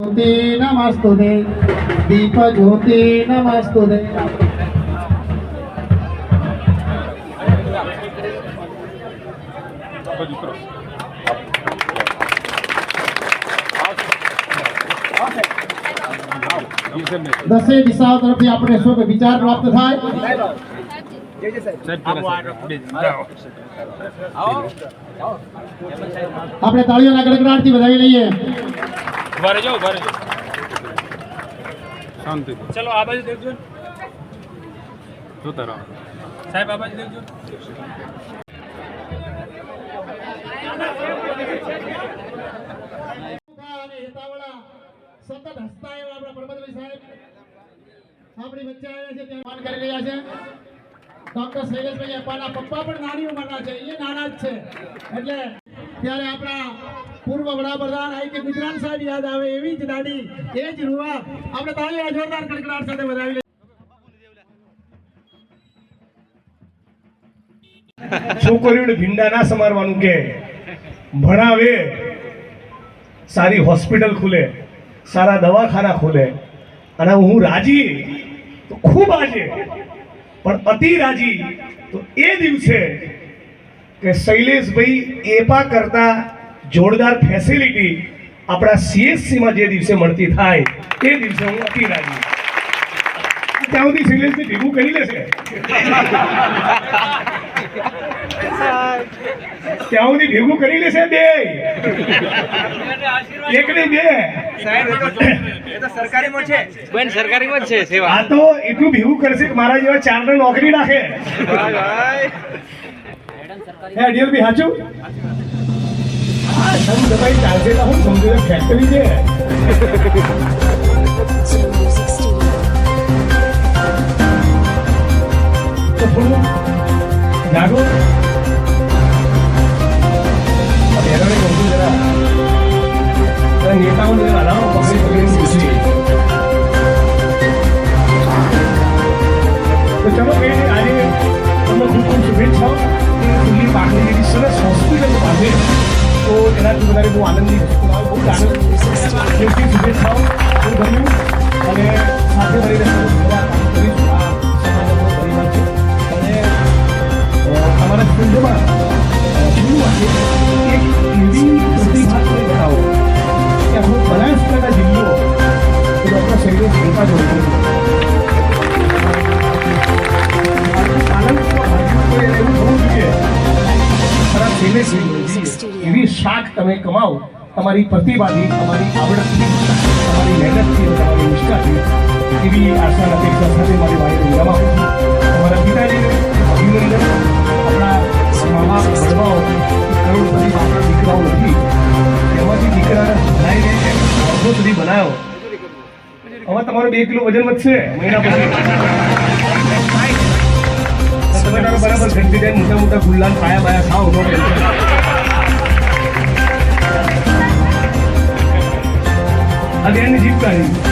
જ્યોતિ નમસ્તુતે દીપ જ્યોતિ નમસ્તુતે દસે દિશાઓ તરફથી આપણે શું કે વિચાર પ્રાપ્ત થાય આપણે તાળીઓના ગડગડાટથી વધાવી લઈએ ઊભા રહેજો ઊભા રહેજો. શાંતિ. ચલો આ બાજુ દેખજો જોતા રહો. સાહેબ આ બાજુ દેખજો. અને સતત હસતા એવા આપણા પરબતભાઈ સાહેબ. આપણી વચ્ચે આવ્યા છે ત્યાં માન કરી રહ્યા છે. ડોક્ટર શૈલેષભાઈ અપાના પપ્પા પણ નાની ઉંમરના છે એ નાના જ છે. એટલે ત્યારે આપણા પૂર્વ વડાપ્રધાન આઈ ગુજરાત સાહેબ યાદ આવે એવી જ દાડી એ જ રૂવા આપણે તાળી જોરદાર કડકડાટ સાથે વધાવી છોકરીઓને ભીંડા ના સમારવાનું કે, ભણાવે, સારી હોસ્પિટલ ખુલે, સારા દવાખાના ખુલે. અને હું રાજી, તો ખૂબ આજે, પણ અતિ રાજી, તો એ દિવસે કે શૈલેષભાઈ એપા કરતા જોરદાર ફેસિલિટી આપણા સીએસસીમાં જે દિવસે મળતી થાય તે દિવસે હું અતિ રાજી ત્યાં સુધી શૈલેષભાઈ ભેગું કરી લેશે. ત્યાં સુધી ભેગું કરી લેશે બે. એક ને બે બેન સરકારીમાં છે સેવા. આ તો એટલું ભેગું કરશે કે મારા જેવા ચાર ને નોકરી નાખે હે બી હાચું? હા સમ દબાઈ ચાલશે તો હું સમજુ ફેક્ટરી છે. તો થોડું જાગો બેરોને કહું છું જરા નેતાઓને જરા હલાવો, પકડી પકડીને પૂછી. તો ચલો નહીં, આજે તમને ખૂબ ખૂબ શુભેચ્છાઓ પાકની એવી સરસ હોસ્પિટલ પાસે તો એનાથી વધારે બહુ આનંદની વસ્તુ બહુ આનંદ. જેમથી શુભેચ્છાઓ બહુ ગમ્યું અને સાથે અને અમારા ફિલ્ડમાં એક એવી પ્રતિભા બતાવો કે આપણો બનાસકાંઠા જિલ્લો એ ડૉક્ટર શૈલેષ જોડે એવી શાક તમે કમાઓ તમારી પ્રતિભાથી તમારી આવડતથી તમારી મહેનતથી તમારી નિષ્ઠાથી એવી આશા અપેક્ષા સાથે મારી વાણીને વિરામ આપું છું. પિતાજીને અભિનંદન આપણા મામા બાપ કરોડપતિ આપણા દીકરાઓ નથી એમાંથી દીકરાને ભણાવીને અડધો સુધી બનાવ્યો હવે તમારું બે કિલો વજન વધશે મહિના પછી. તમે બરાબર ઘંટી મોટા મોટા ગુલ્લાન પાયા બાયા ખાઓ Day.